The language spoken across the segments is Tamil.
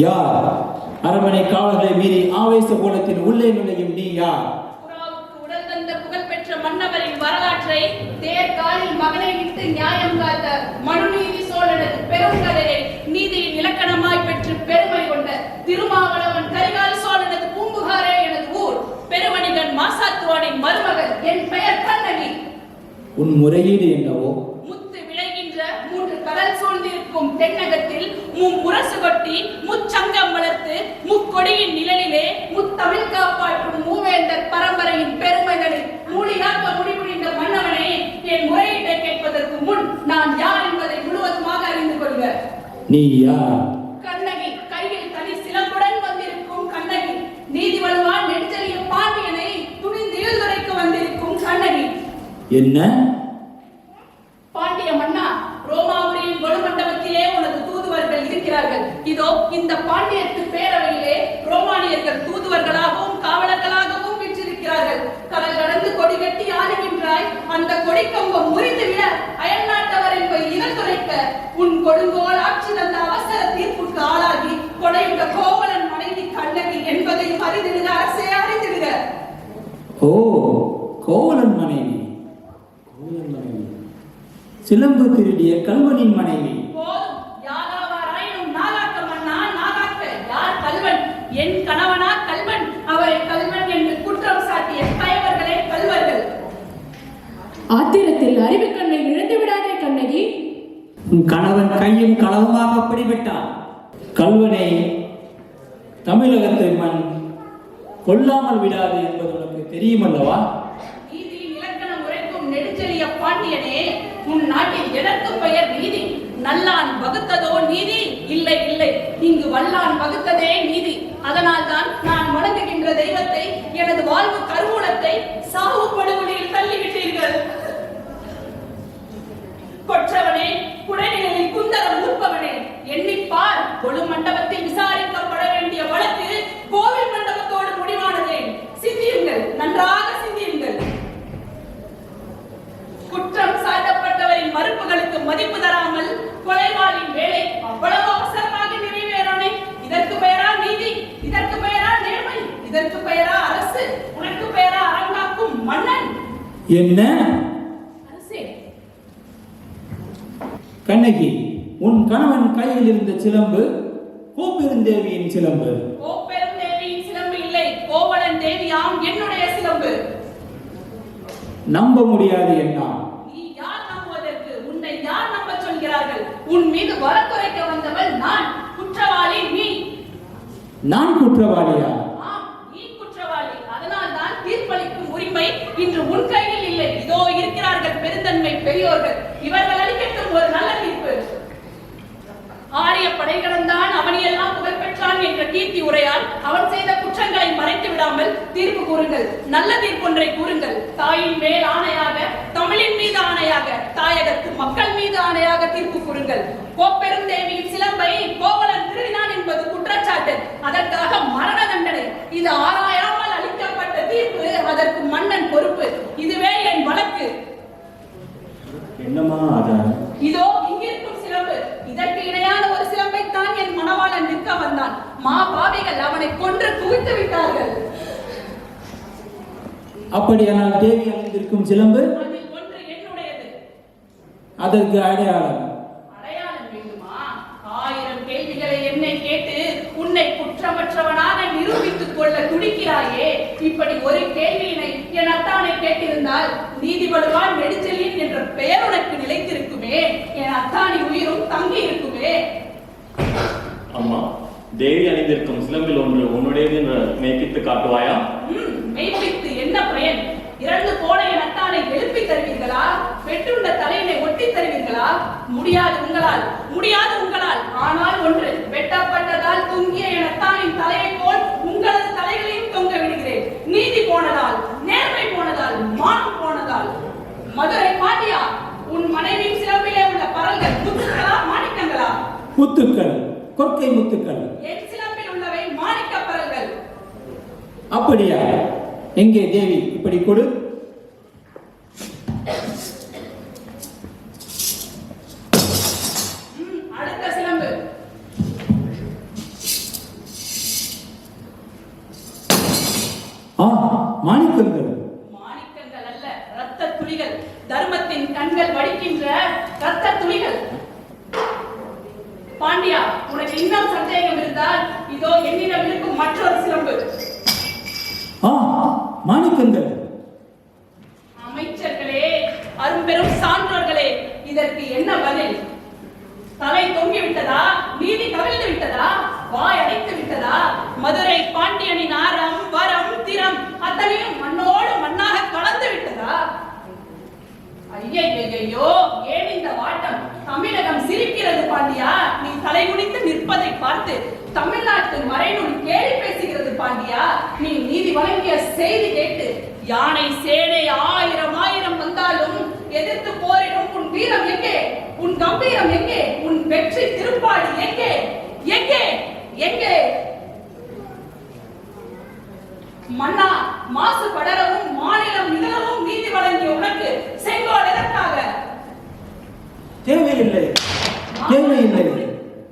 யார்? அரண்மனை காவலர்களை மீறி ஆவேச கோலத்தின் உள்ளே நுழையும் நீ யார்? மன்னவரின் வரலாற்றை தேர்காலில் மகனை விட்டு நியாயம் காத்த மனுநீதி சோழனது பெருங்கதரை நீதியின் இலக்கணமாய் பெற்று பெருமை கொண்ட திருமாவளவன் கரிகால் சோழனது பூம்புகாரே எனது ஊர். பெருவணிகன் மாசாத்துவானின் மருமகள் என் பெயர் கண்ணகி. உன் முறையீடு என்னவோ? முத்து விளைகின்ற மூன்று கடல் சூழ்ந்திருக்கும் தென்னகத்தில் முரசு கொட்டி முச்சங்கம் வளர்த்து முக்கொடியின் நிழலிலே முத்தமிழ் காப்பாற்றும் மூவேந்தர் பரம்பரையின் பெருமைகளை மூலிகாக்க முடிபுரிந்த மன்னவனே என் முறையீட்டை கேட்பதற்கு முன் நான் யார் என்பதை முழுவதுமாக அறிந்து கொள்க. நீ யார்? கண்ணகி கையில் தனி சிலம்புடன் வந்திருக்கும் கண்ணகி. நீதி வலுவான் நெடுஞ்செழிய பாண்டியனை துணிந்து வந்திருக்கும் கண்ணகி. என்ன பாண்டிய மன்னா ரோமாபுரியின் கொலுமண்டபத்திலே உனது தூதுவர்கள் இருக்கிறார்கள் இதோ இந்த பாண்டியத்து பேரவையிலே ரோமானியர்கள் தூதுவர்களாகவும் காவலர்களாகவும் வீற்றிருக்கிறார்கள் கடல் கடந்து கொடி கட்டி ஆடுகின்றாய் அந்த கொடி கம்பம் முறிந்து விட அயல் நாட்டவரின் போய் இனத்துரைக்க உன் கொடுங்கோல் ஆட்சி தந்த அவசர தீர்ப்புக்கு ஆளாகி கொடையுண்ட கோவலன் மனைவி கண்ணகி என்பதையும் அறிந்திடுக அரசே அறிந்திடுக. ஓ கோவலன் மனைவி. கோவலன் மனைவி. சிலம்பு திருடிய கல்வனின் மனைவி. என் கணவனா கல்வன்? அவரை கல்வன் என்று குற்றம் சாட்டிய கயவர்களே கல்வர்கள் ஆத்திரத்தில் அறிவு கண்ணை இழந்து விடாதே கண்ணகி. உன் கணவன் கையும் களவுமாக பிடிபட்டான். கல்வனை தமிழகத்தை மண் கொல்லாமல் விடாது என்பது உனக்கு இலக்கணம் உரைக்கும் நெடுஞ்செழிய பாண்டியனே உன் நாட்டில் எதற்கு பெயர் நீதி? நல்லான் வகுத்ததோ நீதி? இல்லை இல்லை. இங்கு வல்லான் வகுத்ததே நீதி. அதனால் தான் நான் வணங்குகின்ற தெய்வத்தை எனது வாழ்வு கருவூலத்தை சாவு படுகொலியில் தள்ளிவிட்டீர்கள். கொற்றவனே குடநிலையில் குந்தரம் உற்பவனே எண்ணிப்பார் கொழு மண்டபத்தில் விசாரிக்கப்பட வேண்டிய வழக்கு கோவில் மண்டபத்தோடு முடிவானதே. சிந்தியுங்கள் நன்றாக சிந்தியுங்கள். குற்றம் சாட்டப்பட்டவரின் மறுப்புகளுக்கு மதிப்பு தராமல் கொலைவாளின் வேலை அவ்வளவு அவசரமாக நிறைவேறானே. இதற்கு பெயரா நீதி இதற்கு பெயரா நேர்மை இதற்கு பெயரா அரசு உனக்கு பெயரா அரங்காக்கும் மன்னன். என்ன அரசே கண்ணகி உன் கணவன் கையில் இருந்த சிலம்பு கோப்பெருந்தேவியின் சிலம்பு. கோப்பெரும் தேவியின் சிலம்பு இல்லை. கோவலன் தேவியாம் என்னுடைய சிலம்பு. நம்ப முடியாது என்ன நீ யார் நம்புவதற்கு? உன்னை யார் நம்ப சொல்கிறார்கள்? உன் மீது வழக்குரைக்க வந்தவள் நான். குற்றவாளி நீ. நான் குற்றவாளியா? நீ குற்றவாளி. அதனால் தான் தீர்ப்பளிக்கும் உரிமை இன்று உன் கையில் இல்லை. இதோ இருக்கிறார்கள் பெருந்தன்மை பெரியோர்கள். இவர்கள் அளிக்கட்டும் ஒரு நல்ல ஆரிய படை கடந்தான் அவனியெல்லாம் புகழ் பெற்றான் என்ற கீர்த்தி உரையால் அவன் செய்த குற்றங்களை மறைத்து விடாமல் தீர்ப்பு கூறுங்கள். நல்ல தீர்ப்பொன்றை கூறுங்கள். தாயின் மேல் ஆணையாக தமிழின் மீது ஆணையாக தாயகத்து மக்கள் மீது ஆணையாக தீர்ப்பு கூறுங்கள். கோப்பெருந்தேவியின் சிலம்பை கோவலன் திருடினான் என்பது குற்றச்சாட்டு. அதற்காக மரண தண்டனை. இது ஆராயாமல் அளிக்கப்பட்ட தீர்ப்பு. அதற்கு மன்னன் பொறுப்பு. இதுவே என் வழக்கு. என்னமா இதோ இங்கிருக்கும் சிலம்பு. இதற்கு இணையான ஒரு சிலம்பை தான் என் மணவாளன் நிற்க வந்தான் மா பாவிகள் அவனை கொன்று குவித்து விட்டார்கள். அப்படியானால் தேவி அணிந்திருக்கும் சிலம்பு அதில் ஒன்று என்னுடையது. அதற்கு அடையாளம். அடையாளம் வேண்டுமா? ஆயிரம் கேள்விகளை என்னை கேட்டு உன்னை குற்றமற்றவனாக நிரூபித்துக் கொள்ள துடிக்கிறாயே. இப்படி ஒரு கேள்வியினை என் அத்தானை கேட்டிருந்தால் நீதிபடுவான் நெடுச்செல்லின் என்ற பெயர் உனக்கு நிலைத்திருக்குமே. என் அத்தானி உயிரும் தங்கி இருக்குமே அம்மா தேவி அணிந்திருக்கும் சிலம்பில் ஒன்று உன்னுடையது என்று மெய்ப்பித்து காட்டுவாயா? மெய்ப்பித்து என்ன பயன்? இரண்டு போன எனத்தானை எழுப்பி தருவீர்களா? பெற்றுள்ள தலையினை ஒட்டி தருவீர்களா? முடியாது உங்களால் முடியாது உங்களால். ஆனால் ஒன்று வெட்டப்பட்டதால் தொங்கிய எனத்தானின் தலையை போல் உங்களது தலைகளையும் தொங்க விடுகிறேன். நீதி போனதால் நேர்மை போனதால் மான் போனதால். மதுரை பாட்டியா உன் மனைவியின் சிறப்பிலே உள்ள பரல்கள் முத்துக்களா மாணிக்கங்களா? முத்துக்கள். மாணிக்கப் பரல்கள் அப்படியா? எங்கே தேவி? இப்படி கொடு ம், அடுத்த சிலம்பு ஆ மாணிக்கங்கள் மாணிக்கங்கள் அல்ல ரத்த துளிகள் தர்மத்தின் கண்கள் வடிக்கின்ற ரத்த துளிகள் பாண்டியா உனக்கு இன்னும் சந்தேகம் இருந்தால் இதோ என்னிடம் இருக்கும் மற்றொரு சிலம்பு ஆ மாணிக்கங்கள். அமைச்சர்களே அரும்பெரும் சான்றோர்களே இதற்கு என்ன பதில்? தலை தொங்கி விட்டதா நீதி கவிழ்ந்து விட்டதா? வாய் அடைத்து விட்டதா? மதுரை பாண்டியனின் ஆரம் வரம் திறம் அத்தனையும் மண்ணோடு மண்ணாக கலந்து விட்டதா? ஐயையோ ஏன் இந்த வாட்டம்? தமிழகம் சிரிக்கிறது பாண்டியா? நீ தலை தலைகுனிந்து நிற்பதை பார்த்து தமிழ்நாட்டு மறைநூல் கேள்வி பேச பாண்டியா நீ நீதி வழங்கிய செய்தி கேட்டு யானை சேனை ஆயிரம் ஆயிரம் வந்தாலும் எதிர்த்து போரிடும் உன் வீரம் எங்கே? உன் கம்பீரம் எங்கே? உன் வெற்றி திருப்பாடி எங்கே? எங்கே? எங்கே? மன்னா மாசு படரவும் மாநிலம் நிகழவும் நீதி வழங்கிய உனக்கு செங்கோல் எதற்காக? தேவையில்லை. தேவையில்லை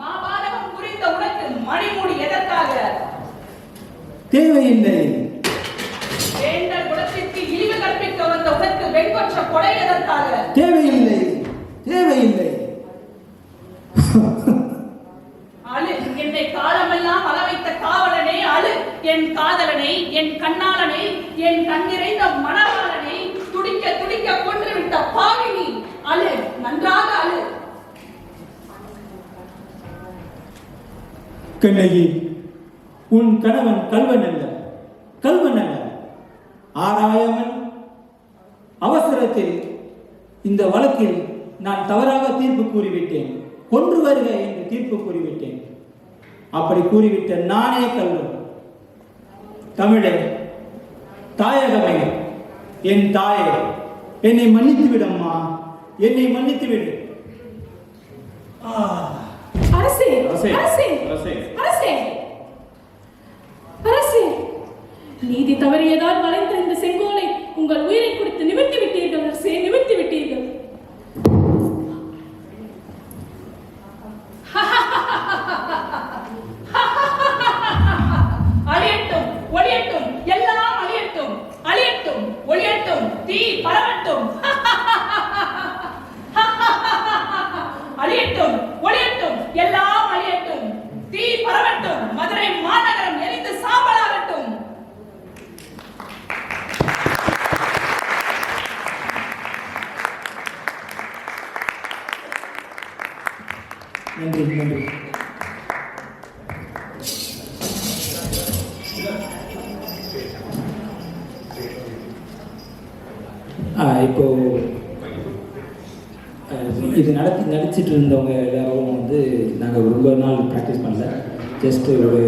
மாபாதகம் புரிந்த உனக்கு மணிமூடி எதற்காக தேவையில்லை வேண்டல் குலத்திற்கு இழிவு கற்பிக்க வந்த உனக்கு வெண்கொற்ற கொடை தேவையில்லை. தேவையில்லை. அழு. என்னை காலமெல்லாம் அள வைத்த காவலனை அழு. என் காதலனை என் கண்ணாளனை என் கண்ணிறைந்த மணவாளனை துடிக்க துடிக்க கொன்றுவிட்ட பாவினி அழு. நன்றாக அழு. கண்ணகி உன் கணவன் கல்வன் அல்ல. கல்வன் அல்ல. ஆராயாமல் அவசரத்தில் இந்த வழக்கில் நான் தவறாக தீர்ப்பு கூறிவிட்டேன். கொன்று வருக என்று தீர்ப்பு கூறிவிட்டேன். அப்படி கூறிவிட்ட நானே கல்வன். தமிழே தாயகமே என் தாயே என்னை மன்னித்து விடம்மா என்னை மன்னித்து விடு அரசே. அரசே. அரசே. நீதி தவறியதால் வளைந்த இந்த செங்கோலை உங்கள் உயிரை இப்போ இது நடத்தி நடிச்சிட்டு இருந்தவங்க எல்லாரும் வந்து நாங்கள் ரொம்ப நாள் ப்ராக்டிஸ் பண்ணல. ஜஸ்ட் ஒரு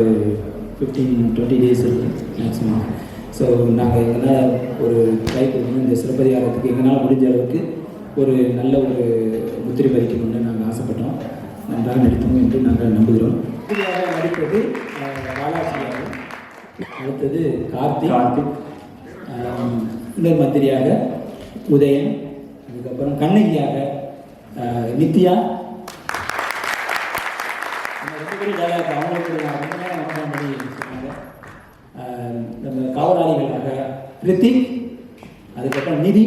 fifteen twenty days maximum so நாங்கள் எங்களால் ஒரு ட்ரை பண்ணி இந்த சிலப்பதிகாரத்துக்கு எங்களால் முடிஞ்ச அளவுக்கு ஒரு நல்ல ஒரு முத்திரை பதிக்கணும்னு நாங்கள் ஆசைப்பட்டோம். நன்றாக நடித்தோம் என்று நாங்கள் நம்புகிறோம். நடிப்பது ஆ, பாலாஜியாகும் அடுத்தது கார்த்திக். கார்த்திக். இன்னொரு மந்திரியாக உதயன் அதுக்கப்புறம் கண்ணகியாக நித்யா நம்ம ரெண்டு பேரும் ஜாலியாக இருக்கோம். அவங்களுக்கு நான் பண்ணி சொன்னாங்க நம்ம காவலாளிகளாக ரித்திக் அதுக்கப்புறம் நிதி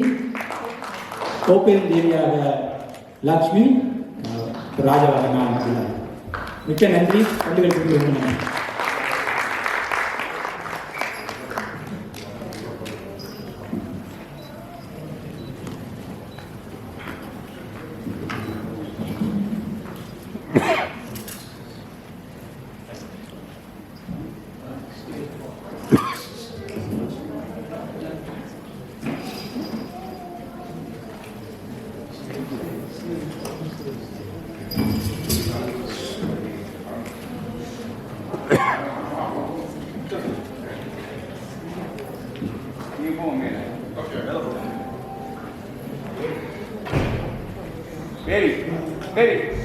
கோப்பேன் தேவியாக லக்ஷ்மி ஆ, ராஜாவாக நான் இருக்கிறேன். மிக்க நன்றி கண்டுகளுக்கு நன்றி Hey. Ready?